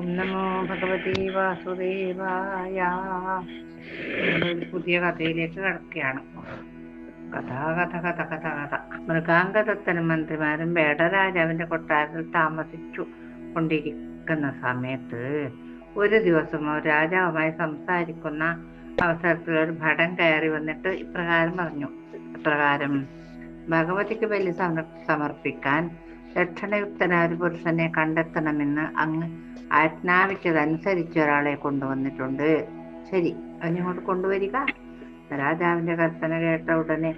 ഓം നമോ ഭഗവതി വാസുദേവായ പുതിയ കഥയിലേക്ക് കിടക്കുകയാണ്. കഥ കഥ കഥ കഥ കഥ. മൃഗാംഗദത്തനും മന്ത്രിമാരും വേടരാജാവിന്റെ കൊട്ടാരത്തിൽ താമസിച്ചു കൊണ്ടിരിക്കുന്ന സമയത്ത് ഒരു ദിവസം രാജാവുമായി സംസാരിക്കുന്ന അവസരത്തിൽ ഒരു ഭടൻ കയറി വന്നിട്ട് ഇപ്രകാരം പറഞ്ഞു. ഇപ്രകാരം ഭഗവതിക്ക് ബലി സമർ- സമർപ്പിക്കാൻ ലക്ഷണയുക്തനായ ഒരു പുരുഷനെ കണ്ടെത്തണമെന്ന് അങ്ങ് ആജ്ഞാപിച്ചതനുസരിച്ച് ഒരാളെ കൊണ്ടുവന്നിട്ടുണ്ട്. ശരി അവനിങ്ങോട്ട് കൊണ്ടുവരിക. രാജാവിന്റെ കൽപ്പന കേട്ട ഉടനെ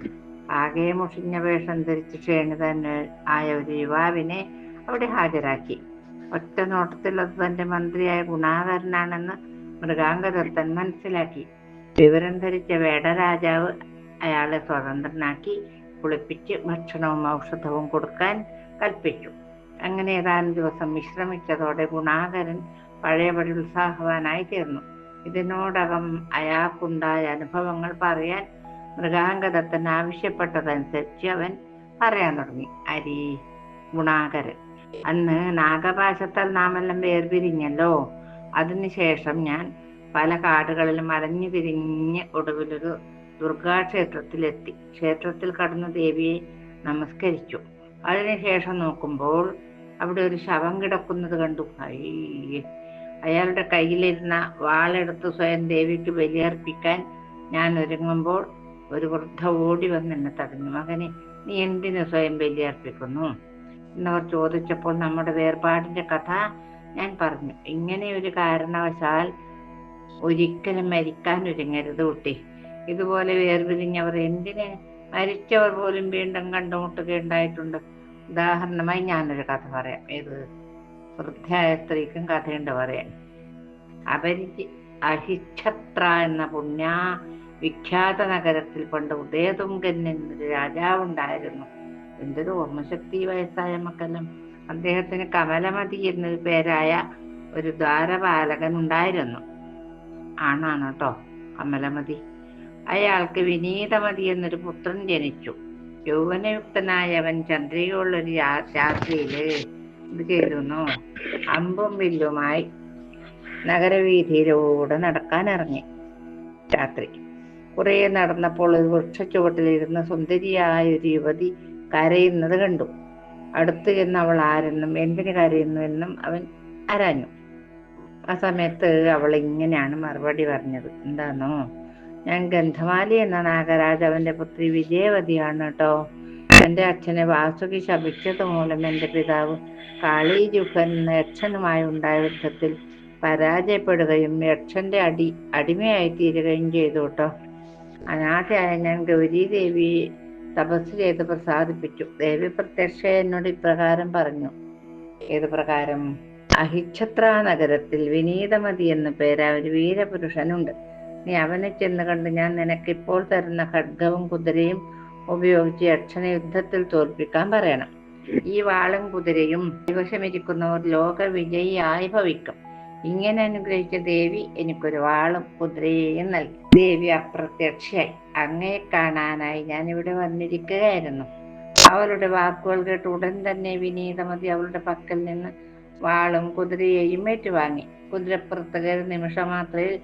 ആകെ മുഷിഞ്ഞ വേഷം ധരിച്ച് ക്ഷേണിതൻ ആയ ഒരു യുവാവിനെ അവിടെ ഹാജരാക്കി. ഒറ്റ നോട്ടത്തിൽ അത് തന്റെ മന്ത്രിയായ ഗുണാകരനാണെന്ന് മൃഗാംഗദത്തൻ മനസ്സിലാക്കി. വിവരം ധരിച്ച വേടരാജാവ് അയാളെ സ്വതന്ത്രനാക്കി കുളിപ്പിച്ച് ഭക്ഷണവും ഔഷധവും കൊടുക്കാൻ കൽപ്പിച്ചു. അങ്ങനെ ഏതാനും ദിവസം വിശ്രമിച്ചതോടെ ഗുണാകരൻ പഴയപടി ഉത്സാഹവാനായി തീർന്നു. ഇതിനോടകം അയാൾക്കുണ്ടായ അനുഭവങ്ങൾ പറയാൻ മൃഗാംഗദത്തൻ ആവശ്യപ്പെട്ടതനുസരിച്ച് അവൻ പറയാൻ തുടങ്ങി. അരി ഗുണാകരൻ അന്ന് നാഗപാശത്താൽ നാമെല്ലാം വേർപിരിഞ്ഞല്ലോ. അതിനുശേഷം ഞാൻ പല കാടുകളിലും അലഞ്ഞു തിരിഞ്ഞ് ഒടുവിലൊരു ദുർഗാക്ഷേത്രത്തിലെത്തി. ക്ഷേത്രത്തിൽ കടന്ന ദേവിയെ നമസ്കരിച്ചു. അതിനുശേഷം നോക്കുമ്പോൾ അവിടെ ഒരു ശവം കിടക്കുന്നത് കണ്ടു. അയ്യേ. അയാളുടെ കയ്യിലിരുന്ന വാളെടുത്ത് സ്വയം ദേവിക്ക് ബലിയർപ്പിക്കാൻ ഞാൻ ഒരുങ്ങുമ്പോൾ ഒരു വൃദ്ധ ഓടി വന്ന് എന്നെ തടഞ്ഞു. മകനെ നീ എന്തിനു സ്വയം ബലിയർപ്പിക്കുന്നു? എന്നവർ ചോദിച്ചപ്പോൾ നമ്മുടെ വേർപാടിന്റെ കഥ ഞാൻ പറഞ്ഞു. ഇങ്ങനെ ഒരു കാരണവശാൽ ഒരിക്കലും മരിക്കാൻ ഒരുങ്ങരുത് കുട്ടി. ഇതുപോലെ വേർപിരിഞ്ഞവർ എന്തിന്? മരിച്ചവർ പോലും വീണ്ടും കണ്ടുമുട്ടുകയുണ്ടായിട്ടുണ്ട്. ഉദാഹരണമായി ഞാനൊരു കഥ പറയാം. ഏത്? വൃദ്ധയായ സ്ത്രീക്കും കഥയുണ്ട് പറയാൻ. അപരിചി അഹിച്ഛത്ര എന്ന പുണ്യ വിഖ്യാത നഗരത്തിൽ പണ്ട് ഉദയതുങ്കൻ എന്നൊരു രാജാവുണ്ടായിരുന്നു. എന്തൊരു ഓർമ്മശക്തി വയസ്സായ മക്കെല്ലാം. അദ്ദേഹത്തിന് കമലമതി എന്നൊരു പേരായ ഒരു ദ്വാരപാലകൻ ഉണ്ടായിരുന്നു. ആണാണ് കേട്ടോ കമലമതി. അയാൾക്ക് വിനീതമതി എന്നൊരു പുത്രൻ ജനിച്ചു. യൗവനയുക്തനായ അവൻ ചന്ദ്രികയുള്ളൊരു രാത്രിയിൽ ഇത് ചെയ്തുന്നു അമ്പും വില്ലുമായി നഗരവീതിയിലൂടെ നടക്കാൻ ഇറങ്ങി രാത്രി. കുറെ നടന്നപ്പോൾ ഒരു വൃക്ഷച്ചുവട്ടിലിരുന്ന സുന്ദരിയായ ഒരു യുവതി കരയുന്നത് കണ്ടു. അടുത്ത് ചെന്ന് അവൾ ആരെന്നും എന്തിന് കരയുന്നു എന്നും അവൻ ആരാഞ്ഞു. ആ സമയത്ത് അവൾ ഇങ്ങനെയാണ് മറുപടി പറഞ്ഞത്. എന്താണോ ഞാൻ ഗന്ധമാലി എന്ന നാഗരാജാവിന്റെ പുത്രി വിജയവതിയാണ് കേട്ടോ എന്റെ അച്ഛനെ വാസുകി ശപിച്ചത് മൂലം എന്റെ പിതാവ് കാളീജുഹൻ എന്ന യക്ഷനുമായി ഉണ്ടായ യുദ്ധത്തിൽ പരാജയപ്പെടുകയും യക്ഷന്റെ അടി അടിമയായി തീരുകയും ചെയ്തു കേട്ടോ അനാഥയായ ഞാൻ ഗൗരി ദേവി തപസ് ചെയ്ത് പ്രസാദിപ്പിച്ചു. ദേവി പ്രത്യക്ഷ എന്നോട് ഇപ്രകാരം പറഞ്ഞു. ഏത് പ്രകാരം? അഹിച്ഛത്ര നഗരത്തിൽ വിനീതമതി എന്ന പേര് ഒരു വീരപുരുഷനുണ്ട്. നീ അവനെ ചെന്ന് കണ്ട് ഞാൻ നിനക്കിപ്പോൾ തരുന്ന ഖഡ്ഗവും കുതിരയും ഉപയോഗിച്ച് യക്ഷനെ യുദ്ധത്തിൽ തോൽപ്പിക്കാൻ പറയണം. ഈ വാളും കുതിരയും ദിവസമിരിക്കുന്നവർ ലോക വിജയിയായി ഭവിക്കും ഇങ്ങനെ അനുഗ്രഹിച്ച ദേവി എനിക്കൊരു വാളും കുതിരയെയും നൽകി. ദേവി അപ്രത്യക്ഷയായി. അങ്ങയെ കാണാനായി ഞാൻ ഇവിടെ വന്നിരിക്കുകയായിരുന്നു. അവളുടെ വാക്കുകൾ കേട്ട് ഉടൻ തന്നെ വിനീതമതി അവളുടെ പക്കൽ നിന്ന് വാളും കുതിരയെയും ഏറ്റുവാങ്ങി. കുതിരപ്പുറത്ത് നിമിഷം മാത്രമേ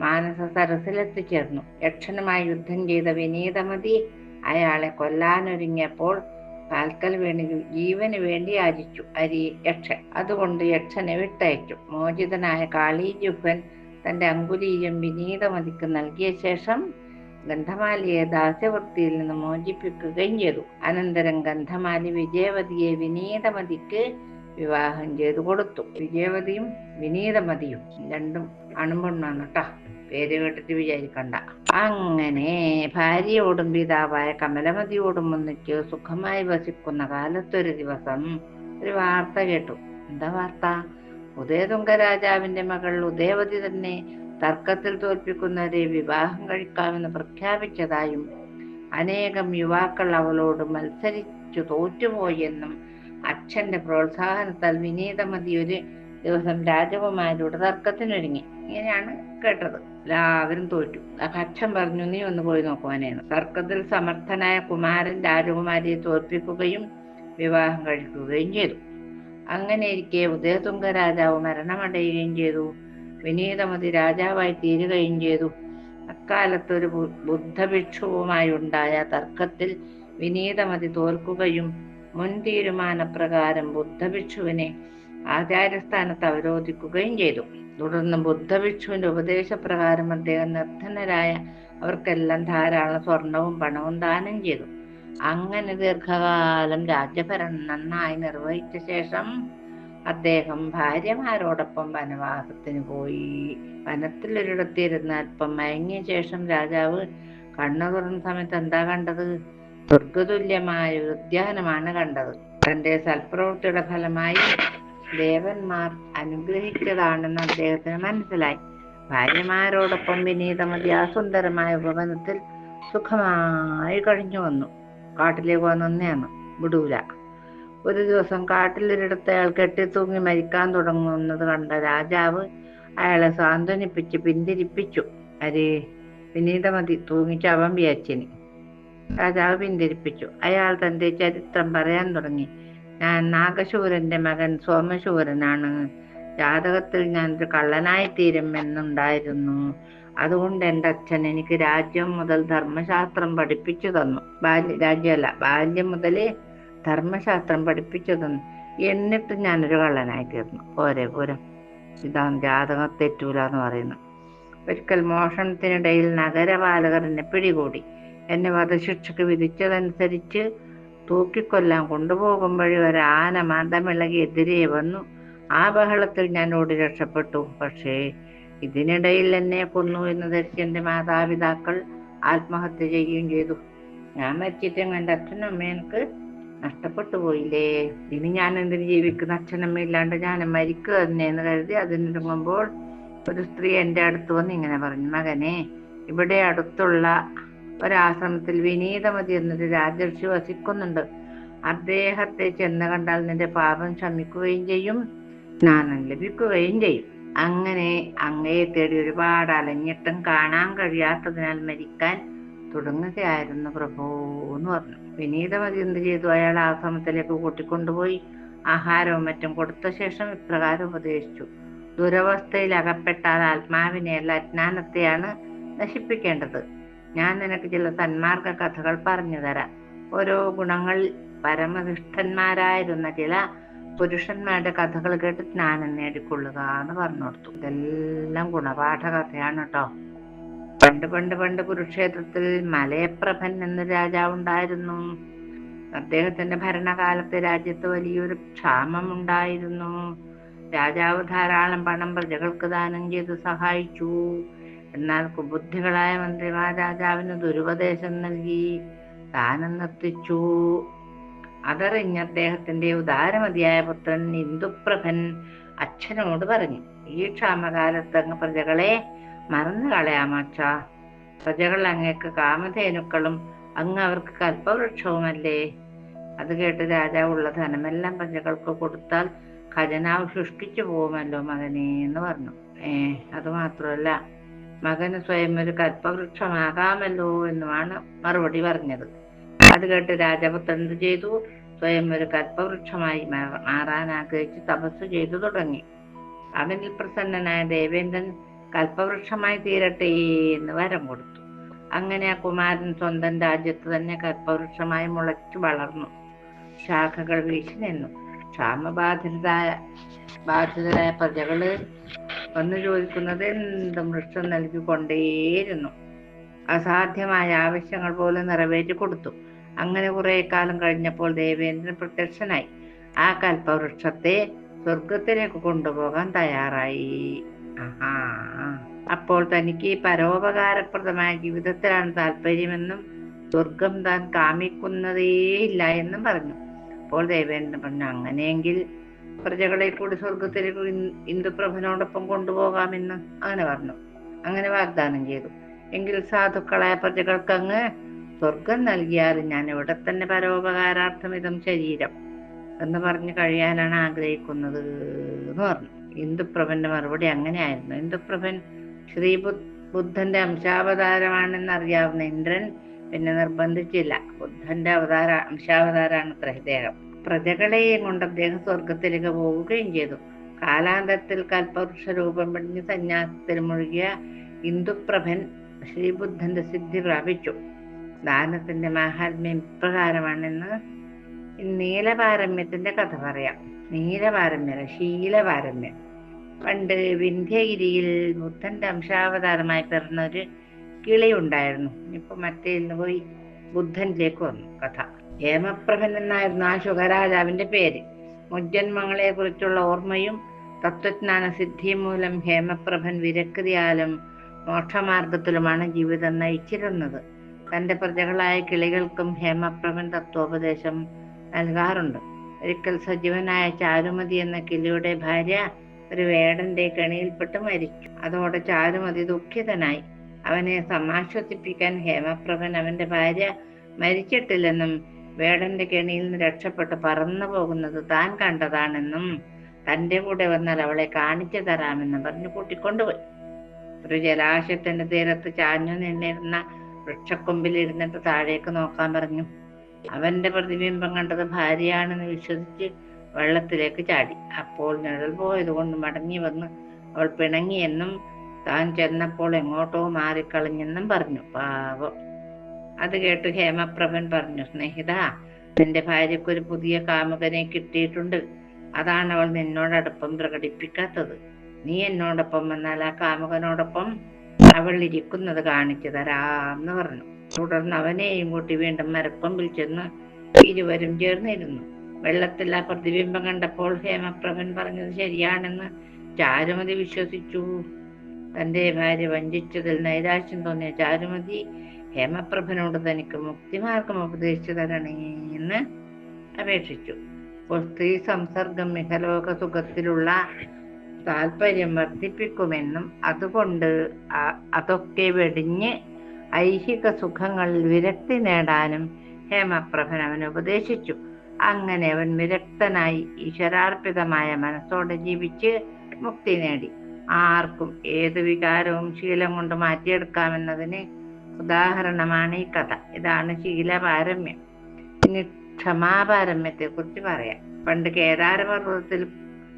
മാനസ സരസിലെത്തിച്ചേർന്നു യക്ഷനുമായി യുദ്ധം ചെയ്ത വിനീതമതി അയാളെ കൊല്ലാനൊരുങ്ങിയപ്പോൾ പാൽക്കൽ വേണിയും ജീവന് വേണ്ടി ആചിച്ചു അരി യക്ഷൻ. അതുകൊണ്ട് യക്ഷനെ വിട്ടയച്ചു. മോചിതനായ കാളീജുഹൻ തന്റെ അങ്കുലിയും വിനീതമതിക്ക് നൽകിയ ശേഷം ഗന്ധമാലിയെ ദാസ്യവൃത്തിയിൽ നിന്ന് മോചിപ്പിക്കുകയും ചെയ്തു. അനന്തരം ഗന്ധമാലി വിജയവതിയെ വിനീതമതിക്ക് വിവാഹം ചെയ്തു കൊടുത്തു. വിജയവതിയും വിനീതമതിയും. രണ്ടും അണുമ്പെണ്ണാണ് കേട്ടാ. പേര് കേട്ടിട്ട് വിചാരിക്കണ്ട. അങ്ങനെ ഭാര്യയോടും പിതാവായ കമലമതിയോടും ഒന്നിച്ച് സുഖമായി വസിക്കുന്ന കാലത്തൊരു ദിവസം ഒരു വാർത്ത കേട്ടു. എന്താ വാർത്ത? ഉദയതുംഗ രാജാവിന്റെ മകൾ ഉദയവതി തന്നെ തർക്കത്തിൽ തോൽപ്പിക്കുന്നവരെ വിവാഹം കഴിക്കാമെന്ന് പ്രഖ്യാപിച്ചതായും അനേകം യുവാക്കൾ അവളോട് മത്സരിച്ചു തോറ്റുപോയെന്നും അച്ഛന്റെ പ്രോത്സാഹനത്താൽ വിനീതമതി ഒരു ദിവസം രാജകുമാരിയുടെ തർക്കത്തിനൊരുങ്ങി. ഇങ്ങനെയാണ് കേട്ടത്. എല്ലാവരും തോറ്റു. അഭക്ഷം പറഞ്ഞു നീ ഒന്ന് പോയി നോക്കുവാനാണ് തർക്കത്തിൽ സമർത്ഥനായ കുമാരൻ രാജകുമാരിയെ തോൽപ്പിക്കുകയും വിവാഹം കഴിക്കുകയും ചെയ്തു. അങ്ങനെ ഇരിക്കെ ഉദയതുംഗ രാജാവ് മരണമടയുകയും ചെയ്തു. വിനീതമതി രാജാവായി തീരുകയും ചെയ്തു. അക്കാലത്ത് ഒരു ബുദ്ധഭിക്ഷുവുമായി ഉണ്ടായ തർക്കത്തിൽ വിനീതമതി തോൽക്കുകയും മുൻ തീരുമാനപ്രകാരം ബുദ്ധഭിക്ഷുവിനെ ആചാര്യസ്ഥാനത്ത് അവരോധിക്കുകയും ചെയ്തു. തുടർന്ന് ബുദ്ധഭിക്ഷുവിന്റെ ഉപദേശപ്രകാരം അദ്ദേഹം നിർധനരായ അവർക്കെല്ലാം ധാരാളം സ്വർണവും പണവും ദാനം ചെയ്തു. അങ്ങനെ ദീർഘകാലം രാജ്യഭരണം നന്നായി നിർവഹിച്ച ശേഷം അദ്ദേഹം ഭാര്യമാരോടൊപ്പം വനവാസത്തിന് പോയി. വനത്തിലൊരിടത്തിരുന്ന് അല്പം മയങ്ങിയ ശേഷം രാജാവ് കണ്ണു തുറന്ന സമയത്ത് എന്താ കണ്ടത്? സ്വർഗതുല്യമായ ഉദ്യാനമാണ് കണ്ടത്. തന്റെ സൽപ്രവൃത്തിയുടെ ഫലമായി ദേവന്മാർ അനുഗ്രഹിച്ചതാണെന്ന് അദ്ദേഹത്തിന് മനസ്സിലായി. ഭാര്യമാരോടൊപ്പം വിനീതമതി ആ സുന്ദരമായ ഉപവനത്തിൽ സുഖമായി കഴിഞ്ഞു വന്നു. കാട്ടിലേക്ക് വന്നേന്ന് വിടൂല. ഒരു ദിവസം കാട്ടിലൊരിടത്ത് അയാൾ കെട്ടിത്തൂങ്ങി മരിക്കാൻ തുടങ്ങുന്നത് കണ്ട രാജാവ് അയാളെ സാന്ത്വനിപ്പിച്ച് പിന്തിരിപ്പിച്ചു. അരേ വിനീതമതി തൂങ്ങിച്ച അവൻ വിയച്ചിന് രാജാവ് പിന്തിരിപ്പിച്ചു. അയാൾ തന്റെ ചരിത്രം പറയാൻ തുടങ്ങി. ഞാൻ നാഗശൂരന്റെ മകൻ സോമശൂരനാണ്. ജാതകത്തിൽ ഞാൻ ഒരു കള്ളനായി തീരുമെന്നുണ്ടായിരുന്നു. അതുകൊണ്ട് എന്റെ അച്ഛൻ എനിക്ക് രാജ്യം മുതൽ ധർമ്മശാസ്ത്രം പഠിപ്പിച്ചു തന്നു. ബാല്യ രാജ്യമല്ല ബാല്യം മുതലേ ധർമ്മശാസ്ത്രം പഠിപ്പിച്ചു തന്നു. എന്നിട്ട് ഞാനൊരു കള്ളനായി തീർന്നു. പോരെ പോരം. ഇതാണ് ജാതകം തെറ്റൂല എന്ന് പറയുന്നു ഒരിക്കൽ മോഷണത്തിനിടയിൽ നഗരപാലകർ എന്നെ പിടികൂടി. എന്നെ വധശിക്ഷക്ക് വിധിച്ചതനുസരിച്ച് തൂക്കിക്കൊല്ലാൻ കൊണ്ടുപോകുമ്പോഴേ ഒരു ആന മാന്തമിളകി എതിരെ വന്നു. ആ ബഹളത്തിൽ ഞാൻ ഓടി രക്ഷപ്പെട്ടു. പക്ഷേ ഇതിനിടയിൽ എന്നെ കൊന്നു എന്ന് ധരിച്ച് എന്റെ മാതാപിതാക്കൾ ആത്മഹത്യ ചെയ്യുകയും ചെയ്തു. ഞാൻ മരിച്ചിട്ടും എന്റെ അച്ഛനും അമ്മയും എനിക്ക് നഷ്ടപ്പെട്ടു പോയില്ലേ? ഇനി ഞാൻ എന്തിനു ജീവിക്കുന്ന അച്ഛനമ്മ ഇല്ലാണ്ട് ഞാൻ മരിക്കുക തന്നെ എന്ന് കരുതി അതിനൊരുങ്ങുമ്പോൾ ഒരു സ്ത്രീ എന്റെ അടുത്ത് വന്ന് ഇങ്ങനെ പറഞ്ഞു മകനെ ഇവിടെ അടുത്തുള്ള ഒരാശ്രമത്തിൽ വിനീതമതി എന്നൊരു രാജർഷി വസിക്കുന്നുണ്ട്. അദ്ദേഹത്തെ ചെന്ന് കണ്ടാൽ നിന്റെ പാപം ശമിക്കുകയും ചെയ്യും സ്നാനം ലഭിക്കുകയും ചെയ്യും. അങ്ങനെ അങ്ങയെ തേടി ഒരുപാട് അലഞ്ഞിട്ടും കാണാൻ കഴിയാത്തതിനാൽ മരിക്കാൻ തുടങ്ങുകയായിരുന്നു പ്രഭു എന്ന് പറഞ്ഞു. വിനീതമതി എന്ത് ചെയ്തു? അയാൾ ആശ്രമത്തിലേക്ക് കൂട്ടിക്കൊണ്ടുപോയി. ആഹാരവും മറ്റും കൊടുത്ത ശേഷം ഇപ്രകാരം ഉപദേശിച്ചു. ദുരവസ്ഥയിൽ അകപ്പെട്ടാൽ ആത്മാവിനെയല്ല അജ്ഞാനത്തെയാണ് നശിപ്പിക്കേണ്ടത്. ഞാൻ നിനക്ക് ചില സന്മാർഗ കഥകൾ പറഞ്ഞു തരാം. ഓരോ ഗുണങ്ങൾ പരമനിഷ്ഠന്മാരായിരുന്ന ചില പുരുഷന്മാരുടെ കഥകൾ കേട്ട് ജ്ഞാനം നേടിക്കൊള്ളുക എന്ന് പറഞ്ഞു കൊടുത്തു ഇതെല്ലാം ഗുണപാഠ കഥയാണ് കേട്ടോ. പണ്ട് പണ്ട് പണ്ട് കുരുക്ഷേത്രത്തിൽ മലയപ്രഭൻ എന്ന രാജാവുണ്ടായിരുന്നു. അദ്ദേഹത്തിന്റെ ഭരണകാലത്ത് രാജ്യത്ത് വലിയൊരു ക്ഷാമം ഉണ്ടായിരുന്നു രാജാവ് ധാരാളം പണം പ്രജകൾക്ക് ദാനം ചെയ്ത് സഹായിച്ചു. എന്നാൽ കുബുദ്ധികളായ മന്ത്രിമാർ രാജാവിന് ദുരുപദേശം നൽകി ദാനം നിർത്തിച്ചു അതറിഞ്ഞ അദ്ദേഹത്തിന്റെ ഉദാരമതിയായ പുത്രൻ ഇന്ദുപ്രഭൻ അച്ഛനോട് പറഞ്ഞു ഈ ക്ഷാമകാലത്ത് അങ്ങ് പ്രജകളെ മറന്നു കളയാമാച്ച പ്രജകൾ അങ്ങേക്ക് കാമധേനുക്കളും അങ്ങ് അവർക്ക് കൽപ്പവൃക്ഷവുമല്ലേ അത് കേട്ട് രാജാവുള്ള ധനമെല്ലാം പ്രജകൾക്ക് കൊടുത്താൽ ഖജനാവ് സൃഷ്ടിച്ചു പോകുമല്ലോ മകനെ എന്ന് പറഞ്ഞു. ഏ അത് മാത്രമല്ല മകന് സ്വയം ഒരു കൽപ്പവൃക്ഷമാകാമല്ലോ എന്നുമാണ് മറുപടി പറഞ്ഞത്. അത് കേട്ട് രാജപുത്രൻ എന്ത് ചെയ്തു? സ്വയം ഒരു കൽപ്പവൃക്ഷമായി മാറാൻ ആഗ്രഹിച്ച് തപസ് ചെയ്തു തുടങ്ങി. അവനിൽ പ്രസന്നനായ ദേവേന്ദ്രൻ കൽപ്പവൃക്ഷമായി തീരട്ടെ എന്ന് വരം കൊടുത്തു. അങ്ങനെ ആ കുമാരൻ സ്വന്തം രാജ്യത്ത് തന്നെ കൽപ്പവൃക്ഷമായി മുളച്ചു വളർന്നു. ശാഖകൾ വീശി നിന്നു. ക്ഷാമബാധിതരായ ബാധിതരായ പ്രജകൾ വന്നു ചോദിക്കുന്നത് എന്തും വൃക്ഷം നൽകിക്കൊണ്ടേയിരുന്നു. അസാധ്യമായ ആവശ്യങ്ങൾ പോലെ നിറവേറ്റി കൊടുത്തു. അങ്ങനെ കുറെ കാലം കഴിഞ്ഞപ്പോൾ ദേവേന്ദ്രൻ പ്രത്യക്ഷനായി. ആ കൽപ്പവൃക്ഷത്തെ സ്വർഗത്തിലേക്ക് കൊണ്ടുപോകാൻ തയ്യാറായി. അപ്പോൾ തനിക്ക് പരോപകാരപ്രദമായ ജീവിതത്തിലാണ് താല്പര്യമെന്നും സ്വർഗം താൻ കാമിക്കുന്നതേയില്ല എന്നും പറഞ്ഞു. അപ്പോൾ ദേവേന്ദ്രൻ പറഞ്ഞു അങ്ങനെയെങ്കിൽ പ്രജകളെ കൂടി സ്വർഗത്തിലേക്ക് ഇന്ദുപ്രഭനോടൊപ്പം കൊണ്ടുപോകാമെന്ന് അങ്ങനെ പറഞ്ഞു. അങ്ങനെ വാഗ്ദാനം ചെയ്തു. എങ്കിൽ സാധുക്കളായ പ്രജകൾക്ക് അങ്ങ് സ്വർഗം നൽകിയാലും ഞാൻ ഇവിടെ തന്നെ പരോപകാരാർത്ഥം ഇതും ശരീരം എന്ന് പറഞ്ഞു കഴിയാനാണ് ആഗ്രഹിക്കുന്നത് എന്ന് പറഞ്ഞു. ഇന്ദുപ്രഭന്റെ മറുപടി അങ്ങനെയായിരുന്നു. ഇന്ദുപ്രഭൻ ശ്രീ ബുദ്ധന്റെ അംശാവതാരമാണെന്ന് അറിയാവുന്ന ഇന്ദ്രൻ പിന്നെ നിർബന്ധിച്ചില്ല. ബുദ്ധന്റെ അവതാര അംശാവതാരാണ് അത്ര ഇദ്ദേഹം പ്രജകളെയും കൊണ്ട് അദ്ദേഹം സ്വർഗത്തിലേക്ക് പോവുകയും ചെയ്തു. കാലാന്തരത്തിൽ കൽപവൃക്ഷ രൂപം പിടിഞ്ഞ് സന്യാസത്തിൽ മുഴുകിയ ഇന്ദുപ്രഭൻ ശ്രീബുദ്ധന്റെ സിദ്ധി പ്രാപിച്ചു. ദാനത്തിന്റെ മാഹാത്മ്യം ഇപ്രകാരമാണെന്ന് നീലപാരമ്യത്തിന്റെ കഥ പറയാം. നീലപാരമ്യം ശീലപാരമ്യം. പണ്ട് വിന്ധ്യഗിരിയിൽ ബുദ്ധന്റെ അംശാവതാരമായി പിറന്ന ഒരു കിളി ഇപ്പൊ മറ്റേ പോയി ബുദ്ധനിലേക്ക് വന്നു കഥ. ഹേമപ്രഭൻ എന്നായിരുന്നു ആ ശുഖരാജാവിന്റെ പേര്. മുജ്ജന്മങ്ങളെ കുറിച്ചുള്ള ഓർമ്മയും തത്വജ്ഞാന സിദ്ധിയും മൂലം ഹേമപ്രഭൻ വിരക്തിയാലും മോക്ഷമാർഗത്തിലുമാണ് ജീവിതം നയിച്ചിരുന്നത്. തന്റെ പ്രജകളായ കിളികൾക്കും ഹേമപ്രഭൻ തത്വോപദേശം നൽകാറുണ്ട്. ഒരിക്കൽ സജീവനായ ചാരുമതി എന്ന കിളിയുടെ ഭാര്യ ഒരു വേടന്റെ കെണിയിൽപ്പെട്ട് മരിച്ചു. അതോടെ ചാരുമതി ദുഃഖിതനായി. അവനെ സമാശ്വസിപ്പിക്കാൻ ഹേമപ്രഭൻ അവന്റെ ഭാര്യ മരിച്ചിട്ടില്ലെന്നും വേടന്റെ കെണിയിൽ നിന്ന് രക്ഷപ്പെട്ട് പറന്നു പോകുന്നത് താൻ കണ്ടതാണെന്നും തന്റെ കൂടെ വന്നാൽ അവളെ കാണിച്ചു തരാമെന്നും പറഞ്ഞു കൂട്ടിക്കൊണ്ടുപോയി. ഒരു ജലാശയത്തിന്റെ തീരത്ത് ചാഞ്ഞു നിന്നിരുന്ന വൃക്ഷക്കൊമ്പിൽ ഇരുന്നിട്ട് താഴേക്ക് നോക്കാൻ പറഞ്ഞു. അവന്റെ പ്രതിബിംബം കണ്ടത് ഭാര്യയാണെന്ന് വിശ്വസിച്ച് വെള്ളത്തിലേക്ക് ചാടി. അപ്പോൾ നിഴൽ പോയത് കൊണ്ട് മടങ്ങി വന്ന് അവൾ പിണങ്ങിയെന്നും താൻ ചെന്നപ്പോൾ എങ്ങോട്ടോ മാറിക്കളഞ്ഞെന്നും പറഞ്ഞു. പാവം. അത് കേട്ട് ഹേമപ്രഭൻ പറഞ്ഞു സ്നേഹിത നിന്റെ ഭാര്യയ്ക്ക് ഒരു പുതിയ കാമുകനെ കിട്ടിയിട്ടുണ്ട്. അതാണ് അവൾ നിന്നോടൊപ്പം പ്രകടിപ്പിക്കാത്തത്. നീ എന്നോടൊപ്പം വന്നാൽ ആ കാമുകനോടൊപ്പം അവൾ ഇരിക്കുന്നത് കാണിച്ചു തരാമെന്ന് പറഞ്ഞു. തുടർന്ന് അവനെയും കൂട്ടി വീണ്ടും മരക്കൊമ്പിൽ ചെന്ന് ഇരുവരും ചേർന്നിരുന്നു. വെള്ളത്തിൽ ആ പ്രതിബിംബം കണ്ടപ്പോൾ ഹേമപ്രഭൻ പറഞ്ഞത് ശരിയാണെന്ന് ചാരുമതി വിശ്വസിച്ചു. തന്റെ ഭാര്യ വഞ്ചിച്ചതിൽ നൈരാശ്യം തോന്നിയ ചാരുമതി ഹേമപ്രഭനോട് തനിക്ക് മുക്തിമാർഗം ഉപദേശിച്ചു തരണേന്ന് അപേക്ഷിച്ചു. അപ്പോൾ സ്ത്രീ സംസർഗം മിഹലോക സുഖത്തിലുള്ള താല്പര്യം വർദ്ധിപ്പിക്കുമെന്നും അതുകൊണ്ട് അതൊക്കെ വെടിഞ്ഞ് ഐഹിക സുഖങ്ങളിൽ വിരക്തി നേടാനും ഹേമപ്രഭൻ അവൻ ഉപദേശിച്ചു. അങ്ങനെ അവൻ വിരക്തനായി ഈശ്വരാർപ്പിതമായ മനസ്സോടെ ജീവിച്ച് മുക്തി നേടി. ആർക്കും ഏത് വികാരവും ശീലം കൊണ്ട് മാറ്റിയെടുക്കാമെന്നതിന് ഉദാഹരണമാണ് ഈ കഥ. ഇതാണ് ശീലപാരമ്യം. ഇനി ക്ഷമാപാരമ്യത്തെ കുറിച്ച് പറയാം. പണ്ട് കേദാരപർവതത്തിൽ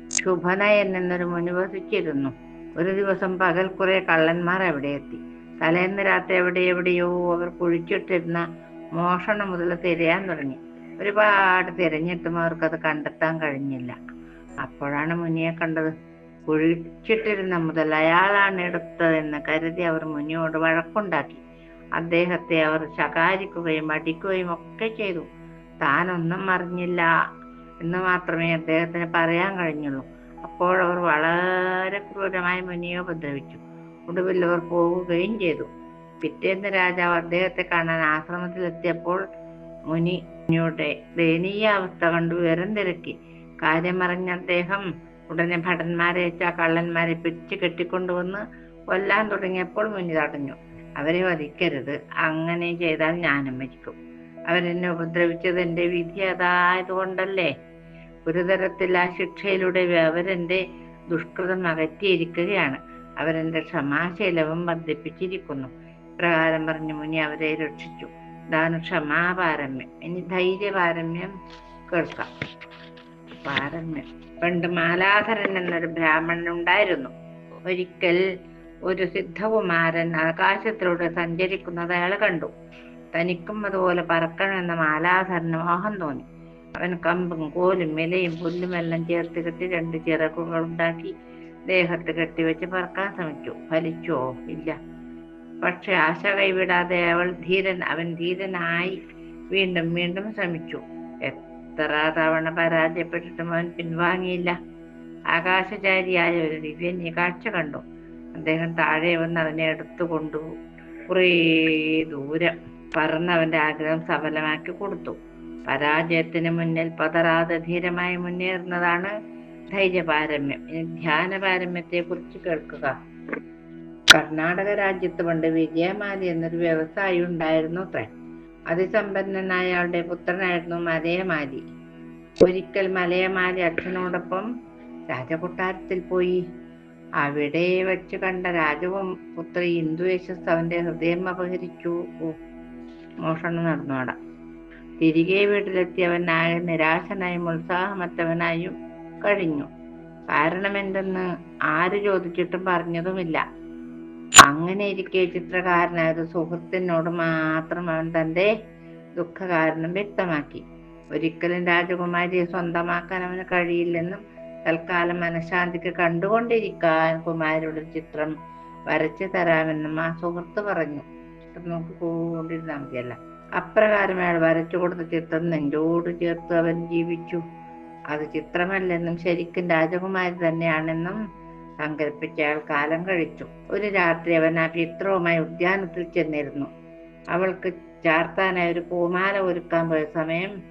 ശുഭനയൻ എന്നൊരു മുനി വസിച്ചിരുന്നു. ഒരു ദിവസം പകൽ കുറെ കള്ളന്മാർ അവിടെ എത്തി. തലേന്ന് രാത്രി എവിടെ എവിടെയോ അവർ കുഴിച്ചിട്ടിരുന്ന മോഷണം മുതൽ തിരയാൻ തുടങ്ങി. ഒരുപാട് തിരഞ്ഞിട്ടും അവർക്കത് കണ്ടെത്താൻ കഴിഞ്ഞില്ല. അപ്പോഴാണ് മുനിയെ കണ്ടത്. കുഴിച്ചിട്ടിരുന്ന മുതൽ അയാളാണ് എടുത്തതെന്ന് കരുതി അവർ മുനിയോട് വഴക്കുണ്ടാക്കി. അദ്ദേഹത്തെ അവർ ശകാരിക്കുകയും അടിക്കുകയും ഒക്കെ ചെയ്തു. താനൊന്നും അറിഞ്ഞില്ല എന്ന് മാത്രമേ അദ്ദേഹത്തിന് പറയാൻ കഴിഞ്ഞുള്ളൂ. അപ്പോഴവർ വളരെ ക്രൂരമായി മുനിയെ ഉപദ്രവിച്ചു. ഒടുവിൽ അവർ പോവുകയും ചെയ്തു. പിറ്റേന്ന് രാജാവ് അദ്ദേഹത്തെ കാണാൻ ആശ്രമത്തിലെത്തിയപ്പോൾ മുനി മുനിയുടെ ദയനീയ അവസ്ഥ കണ്ടു വിവരം തിരക്കി. കാര്യമറിഞ്ഞ അദ്ദേഹം ഉടനെ ഭടന്മാരെ വെച്ച കള്ളന്മാരെ പിടിച്ചു കെട്ടിക്കൊണ്ടുവന്ന് കൊല്ലാൻ തുടങ്ങിയപ്പോൾ മുനി തടഞ്ഞു. അവരെ വധിക്കരുത്. അങ്ങനെ ചെയ്താൽ ഞാനും മരിക്കും. അവരെന്നെ ഉപദ്രവിച്ചത് എന്റെ വിധി അതായതുകൊണ്ടല്ലേ? ഒരു തരത്തിൽ ആ ശിക്ഷയിലൂടെ അവരെന്റെ ദുഷ്കൃതം അകറ്റിയിരിക്കുകയാണ്. അവരെന്റെ ക്ഷമാശീലവും വർദ്ധിപ്പിച്ചിരിക്കുന്നു. പ്രകാരം പറഞ്ഞു മുനി അവരെ രക്ഷിച്ചു. ഇതാണ് ക്ഷമാപാരമ്യം. ഇനി ധൈര്യപാരമ്യം കേൾക്കാം. പാരമ്യം. പണ്ട് മാലാധരൻ എന്നൊരു ബ്രാഹ്മണൻ ഉണ്ടായിരുന്നു ഒരിക്കൽ ഒരു സിദ്ധകുമാരൻ ആകാശത്തിലൂടെ സഞ്ചരിക്കുന്നത് അയാൾ കണ്ടു. തനിക്കും അതുപോലെ പറക്കണമെന്ന മാലാധരന് മോഹം തോന്നി. അവൻ കമ്പും കോലും ഇലയും പുല്ലുമെല്ലാം ചേർത്ത് കെട്ടി രണ്ട് ചിറകുകൾ ഉണ്ടാക്കി ദേഹത്ത് കെട്ടിവെച്ച് പറക്കാൻ ശ്രമിച്ചു. ഫലിച്ചോ? ഇല്ല. പക്ഷെ ആശ കൈവിടാതെ അവൾ ധീരൻ അവൻ ധീരനായി വീണ്ടും വീണ്ടും ശ്രമിച്ചു. എത്ര തവണ പരാജയപ്പെട്ടിട്ടും അവൻ പിൻവാങ്ങിയില്ല. ആകാശചാരിയായ ഒരു ദിവ്യന്യ കാഴ്ച കണ്ടു. അദ്ദേഹം താഴെ വന്ന് അവനെ എടുത്തു കൊണ്ടു കുറേ ദൂരം പറന്ന് അവന്റെ ആഗ്രഹം സഫലമാക്കി കൊടുത്തു. പരാജയത്തിന് മുന്നിൽ പതറാതെ ധീരമായി മുന്നേറുന്നതാണ് ധൈര്യപാരമ്യം. ഇനി ധ്യാനപാരമ്യത്തെ കുറിച്ച് കേൾക്കുക. കർണാടക രാജ്യത്ത് പണ്ട് വിജയമാലി എന്നൊരു വ്യവസായി ഉണ്ടായിരുന്നു അത്രേ. അതിസമ്പന്നനായ അയാളുടെ പുത്രനായിരുന്നു മലയമാലി. ഒരിക്കൽ മലയമാലി അച്ഛനോടൊപ്പം രാജകൊട്ടാരത്തിൽ പോയി. അവിടെ വെച്ച് കണ്ട രാജവും പുത്രി ഇന്ദുവേശസ് അവന്റെ ഹൃദയം അപഹരിച്ചു. മോഷണം നടന്നോടാ തിരികെ വീട്ടിലെത്തി അവൻ ആകെ നിരാശനായും ഉത്സാഹമറ്റവനായും കഴിഞ്ഞു. കാരണം എന്തെന്ന് ആര് ചോദിച്ചിട്ടും പറഞ്ഞതുമില്ല. അങ്ങനെ ഇരിക്കെ ചിത്രകാരനായത് സുഹൃത്തിനോട് മാത്രം അവൻ തന്റെ ദുഃഖകാരണം വ്യക്തമാക്കി. ഒരിക്കലും രാജകുമാരിയെ സ്വന്തമാക്കാൻ അവന് കഴിയില്ലെന്നും തൽക്കാലം മനഃശാന്തിക്ക് കണ്ടുകൊണ്ടിരിക്കാൻ കുമാരിയുടെ ചിത്രം വരച്ചു തരാമെന്നും ആ സുഹൃത്ത് പറഞ്ഞു. ചിത്രം നോക്കി പോകൊണ്ടിരുന്നാൽ മതിയല്ല. അപ്രകാരം അയാൾ വരച്ചു കൊടുത്ത ചിത്രം നെഞ്ചോട് ചേർത്ത് അവൻ ജീവിച്ചു. അത് ചിത്രമല്ലെന്നും ശരിക്കും രാജകുമാരി തന്നെയാണെന്നും സങ്കല്പിച്ച അയാൾ കാലം കഴിച്ചു. ഒരു രാത്രി അവൻ ആ ചിത്രവുമായി ഉദ്യാനത്തിൽ ചെന്നിരുന്നു. അവൾക്ക് ചാർത്താനായി ഒരു പൂമാല ഒരുക്കാൻ പോയ സമയം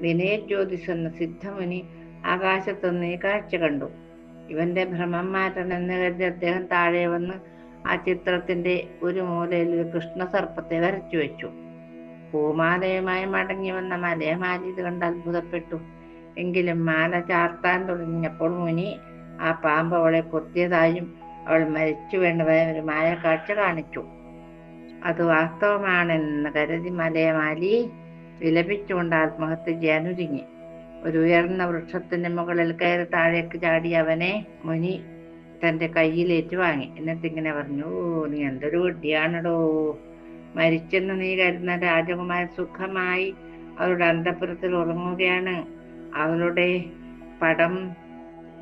വിനയ ജ്യോതിഷ് എന്ന സിദ്ധമുനി ആകാശത്തുനിന്ന് ഈ കാഴ്ച കണ്ടു. ഇവന്റെ ഭ്രമം മാറ്റണം എന്ന് കരുതി അദ്ദേഹം താഴെ വന്ന് ആ ചിത്രത്തിന്റെ ഒരു മൂലയിൽ ഒരു കൃഷ്ണസർപ്പത്തെ വരച്ചു വെച്ചു. പൂമാലയുമായി മടങ്ങി വന്ന മലയമാലി ഇത് കണ്ട് അത്ഭുതപ്പെട്ടു. എങ്കിലും മാല ചാർത്താൻ തുടങ്ങിയപ്പോൾ മുനി ആ പാമ്പ് അവളെ കൊത്തിയതായും അവൾ മരിച്ചു വേണ്ടതായും ഒരു മായ കാഴ്ച കാണിച്ചു. അത് വാസ്തവമാണെന്ന് കരുതി മലയമാലി വിലപിച്ചുകൊണ്ട് ആത്മഹത്യ ചെയ്യാൻ ഒരുങ്ങി. ഒരു ഉയർന്ന വൃക്ഷത്തിന്റെ മുകളിൽ കയറി താഴേക്ക് ചാടി അവനെ മുനി തന്റെ കയ്യിലേറ്റ് വാങ്ങി. എന്നിട്ട് ഇങ്ങനെ പറഞ്ഞു "ഓ, നീ എന്തൊരു വിഡ്ഢിയാണടോ മരിച്ചെന്ന് നീ കരുതുന്ന രാജകുമാരൻ സുഖമായി അവരുടെ അന്തപുരത്തിൽ ഉറങ്ങുകയാണ്. അവരുടെ പടം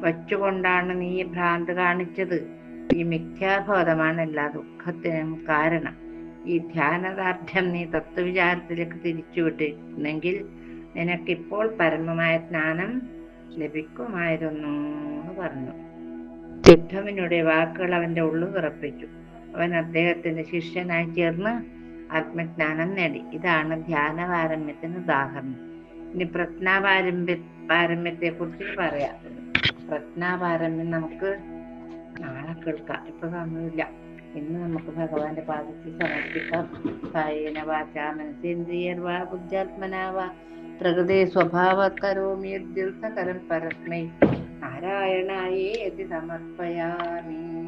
വച്ചുകൊണ്ടാണ് നീ ഭ്രാന്ത് കാണിച്ചത്. ഈ മിഥ്യാബോധമാണ് എല്ലാ ദുഃഖത്തിനും കാരണം. ഈ ധ്യാനദാർഢ്യം നീ തത്വവിചാരത്തിലേക്ക് തിരിച്ചുവിട്ടിരുന്നെങ്കിൽ നിനക്കിപ്പോൾ പരമമായ ജ്ഞാനം ലഭിക്കുമായിരുന്നു എന്ന് പറഞ്ഞു. സിദ്ധവിനുടെ വാക്കുകൾ അവന്റെ ഉള്ളു വിറപ്പിച്ചു അവൻ അദ്ദേഹത്തിന്റെ ശിഷ്യനായി ചേർന്ന് ആത്മജ്ഞാനം നേടി. ഇതാണ് ധ്യാന പാരമ്യത്തിന് ഉദാഹരണം. ഇനി പ്രജ്ഞാപാരമ്യ പാരമ്യത്തെ കുറിച്ച് പറയാം. പ്രജ്ഞാപാരമ്യം നമുക്ക് നാളെ കേൾക്കാം. ഇപ്പൊ സമയമില്ല. ഇന്ന് നമുക്ക് ഭഗവാന്റെ പാദത്തിൽ സമർപ്പിക്കാം. കായേന വാച മനസേന്ദ്രിയർവാ ബുദ്ധ്യാത്മനാവാ പ്രകൃതി സ്വഭാവകരോമി സകലം പരസ്മൈ നാരായണായേ സമർപ്പയാമി.